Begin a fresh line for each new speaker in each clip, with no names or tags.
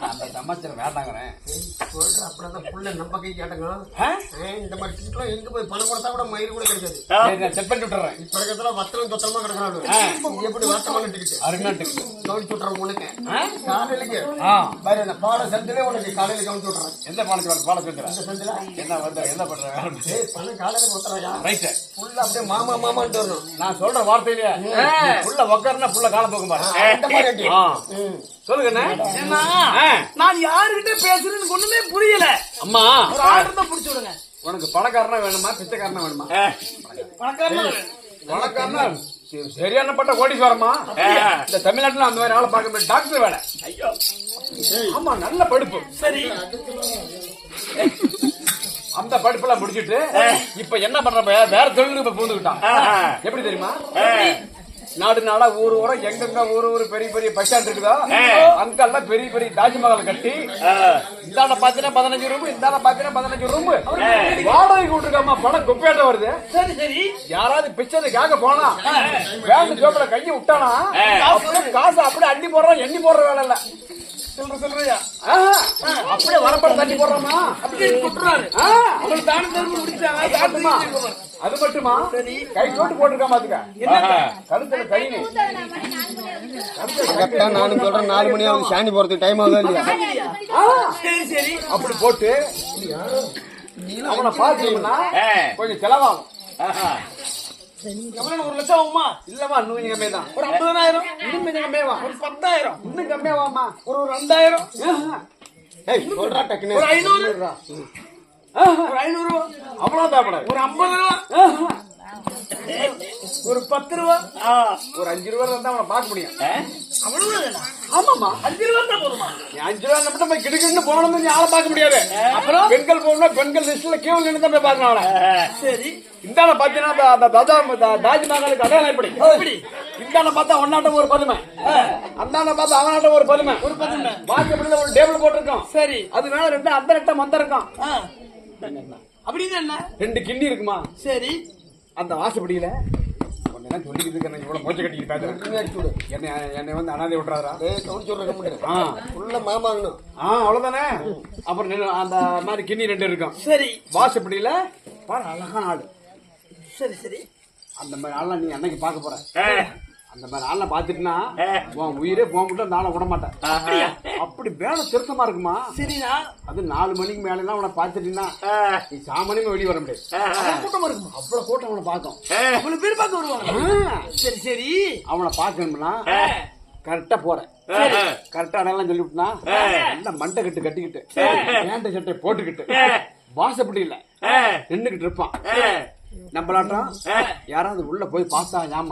நான் அந்த சமாச்சாரம் வேண்டாங்கிறேன்.
சொல்ற அப்படிதான் புள்ள நம்ம கை கேட்டங்க.
ஆ?
இந்த மாதிரி சீட்லாம் எங்க போய் பணம் கொடுத்தா கூட மயிர் கூட கிடைக்காது.
செட் பண்ணி விட்டுறேன்.
இப்ப இருக்கிறதுல வத்தலும் தொத்தலமா கிடக்குறாங்க எப்படி வத்தமான டிக்கெட்
அருணாட்டுக்கு.
கவனிச்சு விட்டுறேன் உனக்கு.
ஆ?
காலையிலுக்கு.
ஆ.
பாரு அந்த பாட செந்திலே உனக்கு காலையில கவனிச்சு விட்டுறேன்.
எந்த வர பால சொல்றேன்
இந்த செந்தில?
என்ன வந்து என்ன பண்ற? வேற
பணம் காலையில கொடுத்துறாயா?
ரைட்டு.
ஃபுல்லா அப்படியே மாமா மாமான்ட்டு வரணும்.
நான் சொல்ற வார்த்தையிலே புள்ள உக்காருனா புள்ள காலம் போகும் பாரு. சொல்லுங்க.
நான் யாருகிட்ட பேசுறேன்னு ஒண்ணுமே புரியல.
அம்மா.
ஒரு தான் புடிச்சு விடுங்க.
உனக்கு பணக்காரனா வேணுமா பிச்சைக்காரனா வேணுமா?
பணக்காரனா
பணக்காரனா? சரி- சரியான பட்ட கோடீஸ்வரமா இந்த தமிழ்நாட்டுல அந்த மாதிரி ஆளை பார்க்க முடியாது டாக்டர் வேலை.
ஐயோ.
ஆமா நல்ல படிப்பு.
சரி.
அந்த படிப்பெல்லாம் முடிச்சிட்டு இப்ப என்ன பண்ற வேற தொழிலுக்கு இப்ப பூந்துக்கிட்டான். எப்படி தெரியுமா? நாடு நாடா ஊர் ஊரா எங்கெங்க ஊர் ஊர் பெரிய பெரிய பஸ் ஸ்டாண்ட் இருக்குதோ அங்கெல்லாம் பெரிய பெரிய தாஜ்மஹால் கட்டி இந்தாண்ட பாத்தீங்கன்னா பதினஞ்சு ரூம் இந்தாண்ட பாத்தீங்கன்னா பதினஞ்சு ரூம் வாடகை விட்டுருக்காமா பணம் குப்பையாட்ட வருது.
சரி சரி.
யாராவது பிச்சை கேட்க போனா வேண்டு ஜோப்ல கையை விட்டானா காசு அப்படியே அள்ளி போடுறான் எண்ணி போடுற வேலை இல்ல.
சொல்ற சொல்றியா?
அப்படியே வரப்பட தண்ணி போடுறாமா?
அப்படியே கொட்டுறாரு. அவர் தான தர்மம் முடிச்சாங்க
அது மட்டுமா? மட்டுமா கை போட்டு போட்டுருக்கா பாத்துக்க. கழுத்துல கைனு
கரெக்டா நானும் சொல்றேன் நாலு மணி ஆகுது சாணி போறதுக்கு டைம் ஆகுதா இல்லையா?
சரி சரி.
அப்படி போட்டு அவனை பாத்துக்கணும்னா கொஞ்சம் செலவாகும்.
ஒரு லட்சம் ஆகுமா
இல்லவா இன்னும் கொஞ்சம் கம்மியா தான்.
ஒரு ஐம்பதனாயிரம்
இன்னும் கொஞ்சம் கம்மியாவா?
ஒரு பத்தாயிரம்?
இன்னும் கம்மியாவாமா
ஒரு ஒரு ரெண்டாயிரம்
சொல்றா
ஒரு ஐநூறு? ஒரு ஐநூறு?
அவ்வளவு. தேவைப்படாது
ஒரு ஐம்பது ரூபா? ஒரு பத்து ரூபா?
ஒரு அஞ்சு ரூபா இருந்தா அவனை பார்க்க முடியும். ஆமாமா
அஞ்சு ரூபா தான் போதுமா?
அஞ்சு ரூபா மட்டும் போய் கிடுக்கிட்டு போனோம்னு நீ ஆளை பார்க்க முடியாது. அப்புறம்? பெண்கள் போகணும்னா பெண்கள் லிஸ்ட்ல கியூ நின்று தான் போய் பார்க்கணும் அவனை.
சரி.
இந்தாண்ட பாத்தீங்கன்னா அந்த- தாஜா தா- தாஜ்மஹாலுக்கு அடையாளம் எப்படி?
எப்படி?
இந்தாண்ட பார்த்தா ஒன்னாட்டம் ஒரு பதுமை. அந்தாண்ட பார்த்தா அவனாட்டம் ஒரு பதுமை. ஒரு பதுமை. வாக்கப்படியில ஒரு டேபிள் போட்டிருக்கோம்.
சரி.
அது மேல ரெண்டு அந்த ரெட்ட மந்தம் இருக்கும்
ஆ. அப்படின்னு என்ன?
ரெண்டு கிண்ணி இருக்குமா?
சரி.
அந்த வாசப்படியில ஒன்னெல்லாம் சொல்லிக்கிட்டு எனக்கு இவ்வளவு மோச்ச கட்டிட்டு பேசுறேன் என்னை என்னை வந்து அனாதை
கவனிச்சு விடுறேன்
ஆ.
ஃபுல்லா மாமாங்கணும்
ஆ அவ்வளவுதானே? அப்புறம் அந்த மாதிரி கிண்ணி ரெண்டு இருக்கும்.
சரி.
வாசப்படியில பாரு அழகான ஆளு.
சரி சரி.
அந்த மாதிரி ஆள்லாம் நீ அன்னைக்கு பார்க்க போற. அந்த மாதிரி ஆள்லாம் பாத்துட்டுனா உன் உயிரே போக முடியல நானும் விட மாட்டேன். அப்படி வேலை திருத்தமா இருக்குமா?
சரிண்ணா
அது நாலு மணிக்கு மேல எல்லாம் உன பாத்துட்டீங்கன்னா நீ சாமானியமா வெளியே வர முடியாது.
கூட்டமா இருக்குமா?
அவ்வளவு கூட்டம் அவனை பார்த்தோம்
அவ்வளவு பேர் பார்க்க வருவாங்க. சரி சரி.
அவனை பார்க்கணும்னா கரெக்டா போறேன் கரெக்டா அடையாளம் சொல்லிவிட்டுனா நல்ல மண்டை கட்டு கட்டிக்கிட்டு பேண்ட சட்டை போட்டுக்கிட்டு வாசப்படியில நின்னுகிட்டு இருப்பான். நம்மளாட்டம் யாராவது உள்ள போய் பார்த்தா எல்லாம்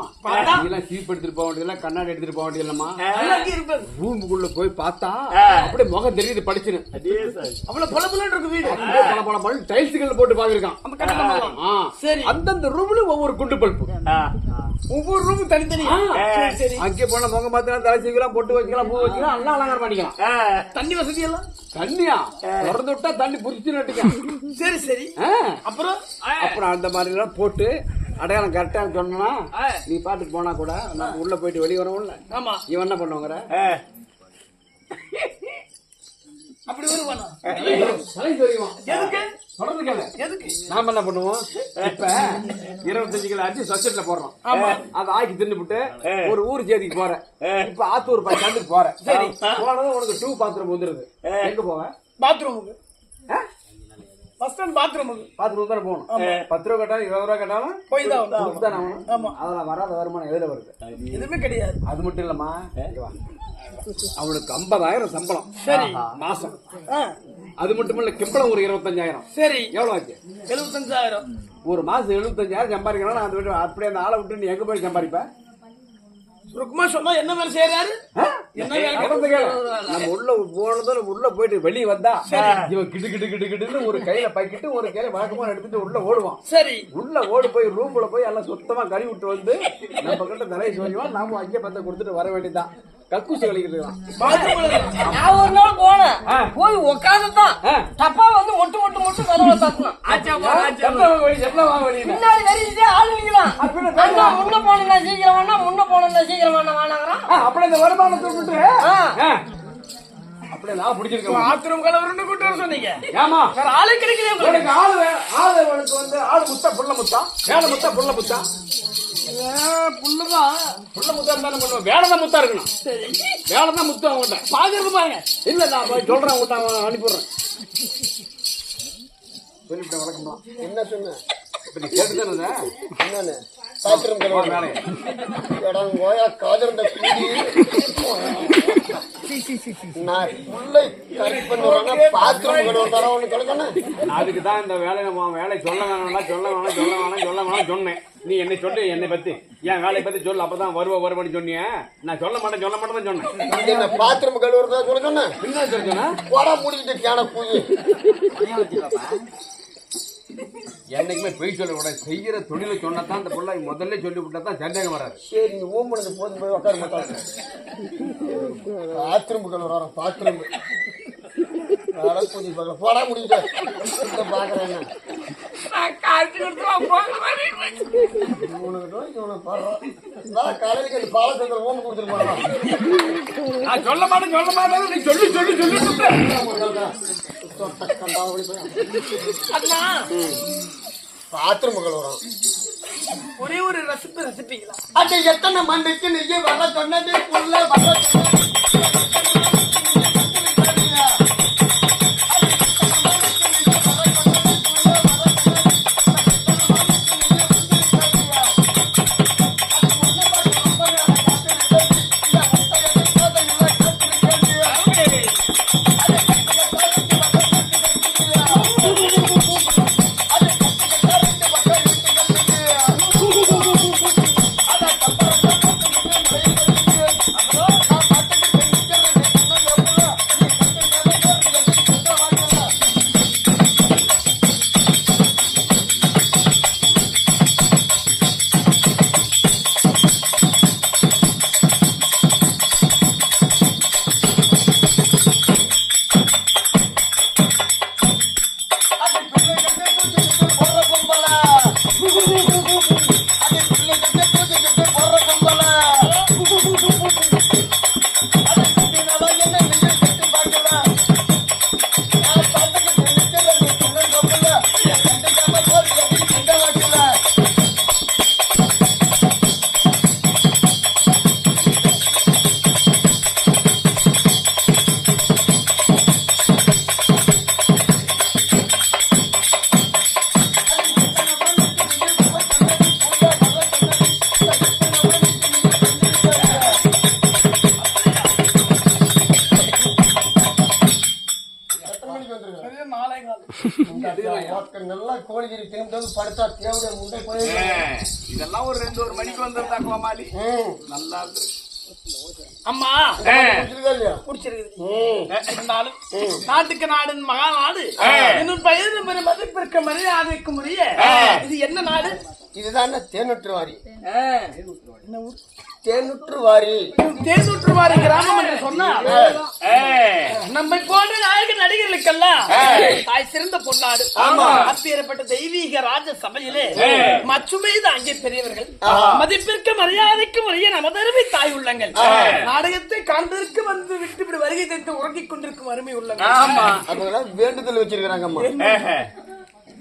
சீப் எடுத்துட்டு போக வேண்டியதில்ல கண்ணாடி எடுத்துட்டு போக
இருப்பாரு
ரூமுக்குள்ள போய் பார்த்தா அப்படியே முகம் தெரியுது படிச்சுன்னு.
அவ்வளவு பல இருக்கு வீடு.
பல பல பல டைல்ஸுகள் போட்டு பாத்துருக்கான். அந்தந்த ரூம்ல ஒவ்வொரு குண்டு பல்பு.
ஒவ்வொரு ரூமும் தனித்தனி. சரி சரி.
அங்கே போன முகம் பார்த்து தலை சீக்கலாம் பொட்டு வச்சுக்கலாம் பூ வச்சுக்கலாம் எல்லாம் அலங்காரம் பண்ணிக்கலாம்.
தண்ணி வசதி எல்லாம்?
தண்ணியா? திறந்து விட்டா தண்ணி புரிச்சு நட்டுக்க
சரி சரி. அப்புறம்?
அப்புறம் அந்த மாதிரி எல்லாம் போட்டு அடையாளம் கரெக்டா சொன்னா நீ பாட்டுக்கு போனா கூட நம்ம உள்ள போயிட்டு வெளியே வரவும்ல.
ஆமா.
இவன் என்ன பண்ணுவாங்க
அப்படி வருவானா?
தலை தெரியுமா?
எதுக்கு?
கேளு.
எதுக்கு?
நாம என்ன பண்ணுவோம்? இப்ப இருபத்தஞ்சு கிலோ அரிசி சொசைட்டில போடுறோம்.
ஆமா.
அதை ஆக்கி தின்னுபிட்டு ஒரு ஊர் செய்திக்கு போறேன். இப்ப ஆத்தூர் ஸ்டாண்டுக்கு போறேன். சரி. போனதும் உனக்கு டூ பாத்ரூம் வந்துருது. எங்க போவேன்?
பாத்ரூமுக்கு ஃபர்ஸ்ட் டைம் பாத்ரூமுக்கு
பாத்ரூம் தானே போகணும். பத்து ரூபா கேட்டாலும் இருபது ரூபா கேட்டாலும்
போய் தான் ஆகணும்.
கொடுத்து தானே ஆகணும்.
ஆமா.
அதெல்லாம் வராத வருமானம் எதுல வருது?
எதுவுமே கிடையாது.
அது மட்டும் இல்லம்மா. அவளுக்கு ஐம்பதாயிரம் சம்பளம்.
சரி.
மாசம்.
ஆ,
அது மட்டும் இல்ல கிம்பளம் ஒரு இருபத்தஞ்சாயிரம்.
சரி.
எவ்வளவு ஆச்சு?
எழுபத்தஞ்சாயிரம்.
ஒரு மாசம் எழுபத்தஞ்சாயிரம் சம்பாதிக்கணும் அந்த வீட்டு அப்படியே அந்த ஆளை விட்டு நீ எங்க போய் சம்பாதிப்ப?
சுருக்கமா சொன்னா என்ன வேலை செய்யறாரு? என்ன.
நம்ம உள்ள போனதும் உள்ள போயிட்டு வெளியே வந்தா இவன் கிடு கிடு கிடு கிடுன்னு ஒரு கையில பக்கிட்டு ஒரு கையில வழக்கமா எடுத்துட்டு உள்ள ஓடுவான்.
சரி.
உள்ள ஓடி போய் ரூம்ல போய் எல்லாம் சுத்தமா கழுவி விட்டு வந்து நம்ம கிட்ட தலையை சொல்லுவான் நாம அங்கே பத்த கொடுத்துட்டு வர வேண்டியதுதான். கக்கூசி
நான் ஒரு நாள் போனேன். போய் உட்காந்துதான். தப்பா வந்து ஒட்டு ஒட்டு மட்டும் கதவை தட்டணும்
எவ்வளவு வழி எவ்வளவு வழி
பின்னாடி வெறிக்கிட்டே ஆளுங்களா முன்ன போனா சீக்கிரம் வேணா முன்ன போனா சீக்கிரம் வேணா வேணாங்கிறான்
அப்படி இந்த வருமானத்தை விட்டு
ஆ.
ஆ. அப்படி நான் பிடிச்சிருக்கேன்
பாத்ரூம் கலவரன்னு கூட்டு சொன்னீங்க.
ஏமா
வேற ஆளே கிடைக்கல
ஆளு வந்து ஆளு முத்தா புள்ள முத்தா? வேலை முத்தா புள்ள முத்தா?
புள்ளுமா
புள்ள முத்தா இருந்தா என்ன பண்ணுவேன் வேலை தான் முத்தா இருக்கணும்.
சரி.
வேலை தான் முத்தம் அவங்ககிட்ட
பாக்குறது பாருங்க.
இல்ல நான் போய் சொல்றேன் அவன் அனுப்பிடுறேன் சொல்லிவிட்டேன் வழக்கமா
என்ன சொன்ன?
இப்ப நீ கேட்டுதானே?
என்னன்னு? இடம் கோயா கூடி. நான் பிள்ளை கறி பண்ணுறேன்னா பாத்திரம் கழுவ தரவன்னு கிடக்கணும்
அதுக்கு தான் இந்த வேலையை உன் வேலை சொல்ல வேணாம்டா சொல்ல வேணாம் சொல்ல வேணாம் சொல்ல வேணாம் சொன்னேன். நீ என்னை சொல்லு என்னை பத்தி. என் வேலையை பத்தி சொல்லு அப்பதான் வருவ வருவன்னு சொன்னியே. நான் சொல்ல மாட்டேன் சொல்ல மாட்டேன் சொன்னேன்.
பாத்திரம் கழுவுறதா சொல்லணும்
என்ன சொல்லுன்னா
போடா முடிக்கிட்டு கேன பூஜை
என்னைக்குமே பொய் சொல்ல விட செய்யற தொழிலை சொன்னா தான் அந்த பிள்ளை முதல்ல சொல்லி விட்டா தான் சந்தேகம் வராது.
சரி நீ ஓம் பண்ணது போதும் போய் உட்கார மாட்டாங்க பாத்ரூம் பூஜை பார்க்கல போடா முடிக்கிட்டு பாக்குறேன்
சொல்ல மாட்டேன் சொல்ல மாட்டேன். நீ சொல்லி சொல்லி சொல்லி சொல்லு.
அண்ணா.
பாத்ரூம் கழுவுறோம்
ஒரே ஒரு ரசிப்பு ரசிப்பீங்களா?
அது எத்தனை மண்டிக்கு நீங்க வர சொன்னது? புள்ள வர சொன்னது. நல்லா கோழிகிரி திரும்பி படுத்தா தேவையா முண்டை போய்
இதெல்லாம் ஒரு ரெண்டு ஒரு மணிக்கு வந்திருந்தா கோமாளி. நல்லா
அம்மா. இருந்தாலும் நாட்டுக்கு நாடு மகா நாடு இன்னும் பயிர் மதிப்பிற்கு மரியாதைக்கு உரிய இது என்ன நாடு?
இதுதான் தேனுற்று வாரி.
என்ன ஊர்?
தேனுற்று வாரி
தேர்தூற்றுவாரி கிராமம் என்று சொன்னால் நம்மை போன்ற நாயக நடிகர்களுக்கெல்லாம் தாய் சிறந்த பொன்னாடு. அப்பேற்பட்ட தெய்வீக ராஜ சபையிலே மச்சுமே அங்கே பெரியவர்கள். மதிப்பிற்கு மரியாதைக்கு உரிய நமதருமை தாய் உள்ளங்கள். நாடகத்தை காண்பதற்கு வந்து விட்டு இப்படி வருகை தந்து உறங்கிக் கொண்டிருக்கும் அருமை உள்ளங்கள்.
வேண்டுதல் வச்சிருக்கிறாங்க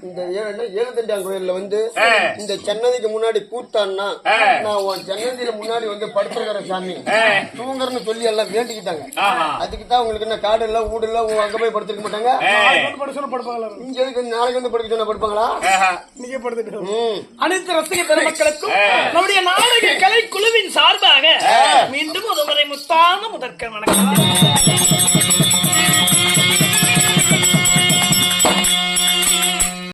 இந்த ஏழு ஏழுதண்டியான் கோயில்ல வந்து இந்த சன்னதிக்கு முன்னாடி கூத்தான்னா நான் உன் சன்னதியில முன்னாடி வந்து படுத்துருக்கிற சாமி. தூங்குறன்னு சொல்லி எல்லாம் வேண்டிக்கிட்டாங்க. அதுக்கு தான் உங்களுக்கு என்ன காடு இல்ல வீடு இல்ல அங்க போய் படுத்துக்க மாட்டாங்க? இங்க எதுக்கு நாளைக்கு வந்து படுக்க சொன்னா படுப்பாங்களா?
நீங்க படுத்துட்டு அனைத்து ரசிக பெருமக்களுக்கும் நம்முடைய நாடக கலை குழுவின் சார்பாக மீண்டும் ஒரு முறை முத்தான முதற்க வணக்கம்.